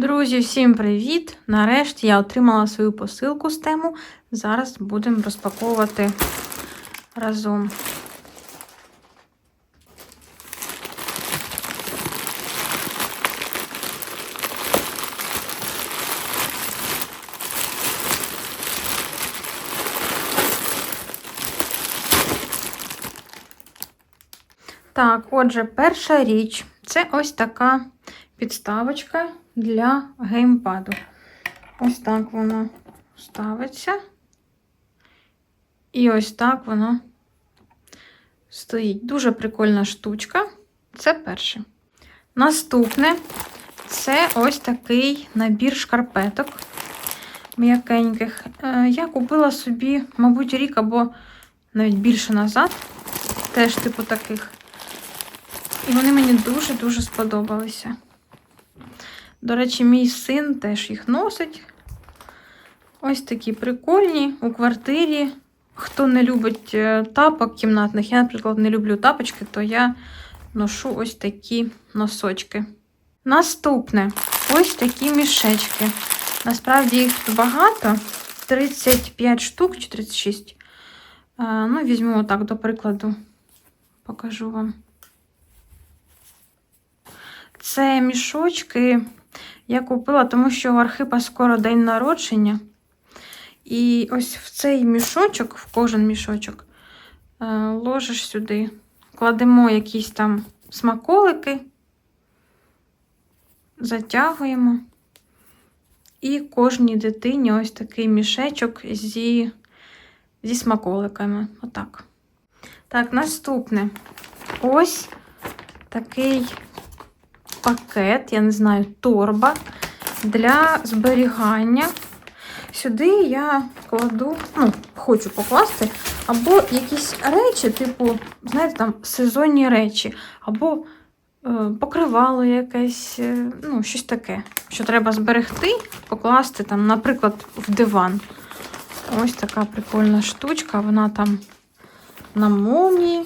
Друзі, всім привіт! Нарешті я отримала свою посилку з тему. Зараз будемо розпаковувати разом. Так, отже, перша річ це ось така підставочка для геймпаду. Ось так воно ставиться. І ось так воно стоїть. Дуже прикольна штучка. Це перше. Наступне це ось такий набір шкарпеток м'якеньких. Е, Я купила собі, мабуть, рік або навіть більше назад. Теж типу таких. І вони мені дуже-дуже сподобалися. До речі, мій син теж їх носить. Ось такі прикольні у квартирі. Хто не любить е, тапок кімнатних, я, наприклад, не люблю тапочки, то я ношу ось такі носочки. Наступне ось такі мішечки. Насправді їх багато. 35 штук чи 36. А, ну, візьмемо так, до прикладу, покажу вам. Це мішочки я купила, тому що у Архипа скоро день народження. І ось в цей мішочок, в кожен мішочок, е, ложиш сюди, кладемо якісь там смаколики, затягуємо. І кожній дитині ось такий мішечок зі, зі смаколиками. Отак. Так, наступне. Ось такий пакет, я не знаю, торба для зберігання. Сюди я кладу, ну, хочу покласти, або якісь речі, типу, знаєте, там сезонні речі, або е, покривало якесь, е, ну, щось таке, що треба зберегти, покласти, там, наприклад, в диван. Ось така прикольна штучка, вона там на молнії.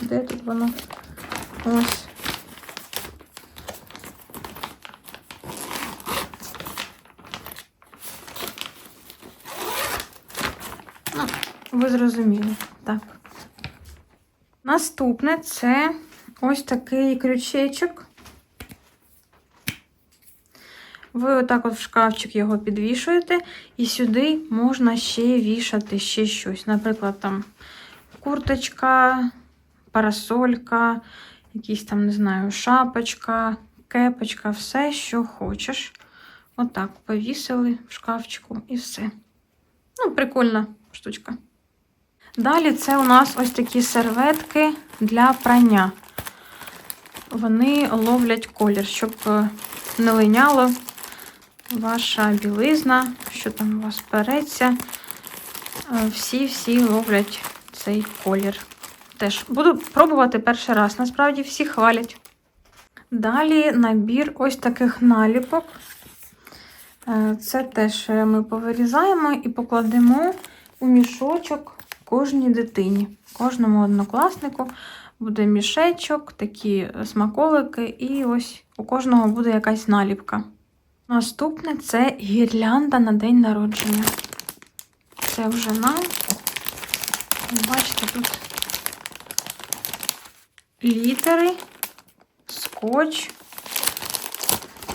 Де тут вона? Ось. Ви зрозуміли, так. Наступне це ось такий крючечок. Ви отак от в шкафчик його підвішуєте, і сюди можна ще вішати ще щось. Наприклад, там курточка, парасолька, якісь там, не знаю, шапочка, кепочка, все, що хочеш. Отак повісили в шкафчику і все. Ну, прикольна штучка. Далі це у нас ось такі серветки для прання. Вони ловлять колір, щоб е, не линяло ваша білизна, що там у вас переться. Всі-всі ловлять цей колір. Теж буду пробувати перший раз. Насправді всі хвалять. Далі набір ось таких наліпок. Е, Це теж ми повирізаємо і покладемо у мішочок кожній дитині. Кожному однокласнику буде мішечок, такі смаколики, і ось у кожного буде якась наліпка. Наступне це гірлянда на день народження. Це вже нам. Бачите, тут літери, скотч.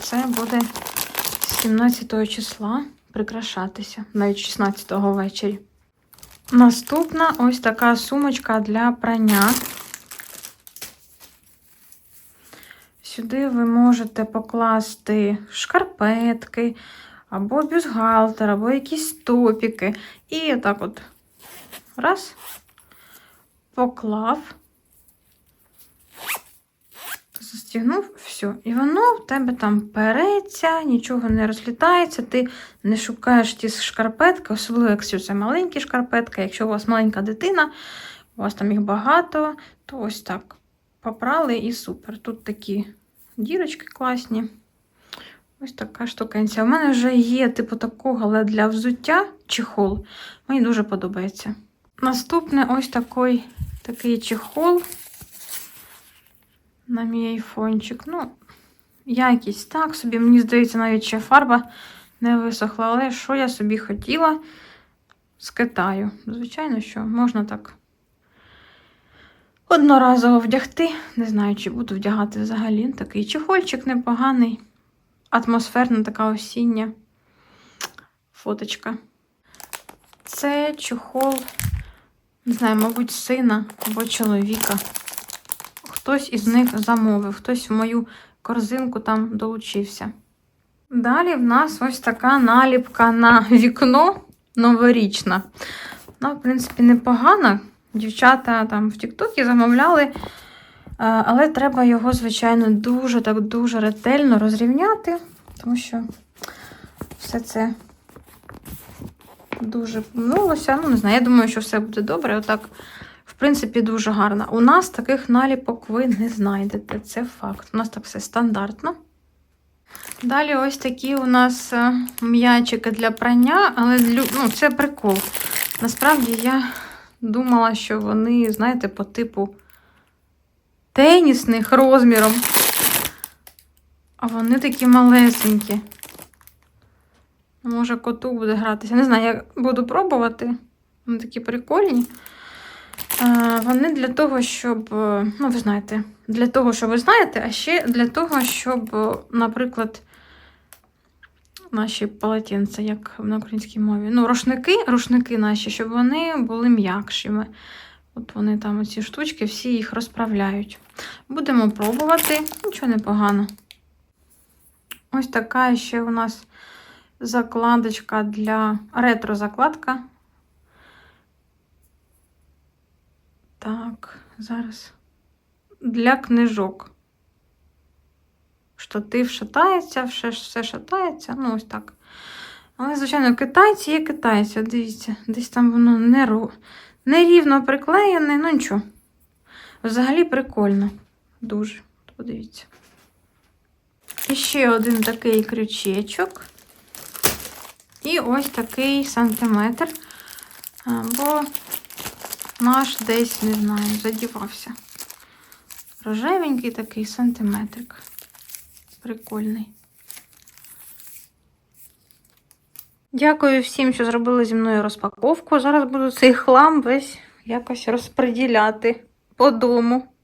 Це буде 17 числа прикрашатися, навіть 16 ввечері. Наступна ось така сумочка для прання. Сюди ви можете покласти шкарпетки, або бюстгальтер, або якісь топіки. І так от раз, поклав, застігнув, все. І воно в тебе там переться, нічого не розлітається, ти не шукаєш ті шкарпетки, особливо, якщо це маленькі шкарпетки. Якщо у вас маленька дитина, у вас там їх багато, то ось так. Попрали і супер. Тут такі дірочки класні. Ось така штукенця. У мене вже є, типу, такого, але для взуття чехол. Мені дуже подобається. Наступне ось такий, такий чехол на мій айфончик. Ну, Якість так собі, мені здається, навіть ще фарба не висохла. Але що я собі хотіла з Китаю? Звичайно, що можна так одноразово вдягти. Не знаю, чи буду вдягати взагалі. Такий чехольчик непоганий, атмосферна така осіння фоточка. Це чохол, не знаю, мабуть, сина або чоловіка. Хтось із них замовив, хтось в мою корзинку там долучився. Далі в нас ось така наліпка на вікно новорічна. Вона, в принципі, непогана. Дівчата там в Тіктокі замовляли, е, але треба його, звичайно, дуже так дуже ретельно розрівняти, тому що все це дуже помнулося. Ну, не знаю, я думаю, що все буде добре. Отак, принципі, дуже гарно. У нас таких наліпок ви не знайдете, це факт. У нас так все стандартно. Далі ось такі у нас е, м'ячики для прання, але ну, це прикол. Насправді я думала, що вони, знаєте, по типу тенісних розміром. А вони такі малесенькі. Може, коту буде гратися. Не знаю, я буду пробувати. Вони такі прикольні. А, Вони для того, щоб, е, ну, ви знаєте, для того, що ви знаєте, а ще для того, щоб, е, наприклад, наші полотенця, як на українській мові. Ну, рушники, рушники наші, щоб вони були м'якшими. От вони там, ці штучки, всі їх розправляють. Будемо пробувати, нічого не погано. Ось така ще у нас закладочка для ретро-закладка. Так, зараз. Для книжок. Штатив шатається, все, все шатається. Ну, ось так. Але, звичайно, китайці є китайці. Дивіться, десь там воно не нерівно приклеєне, ну нічого. Взагалі прикольно. Дуже. Подивіться. І ще один такий крючечок. І ось такий сантиметр. А, Бо наш десь, не знаю, задівався. Рожевенький такий сантиметрик. Прикольний. Дякую всім, що зробили зі мною розпаковку. Зараз буду цей хлам весь якось розподіляти по дому.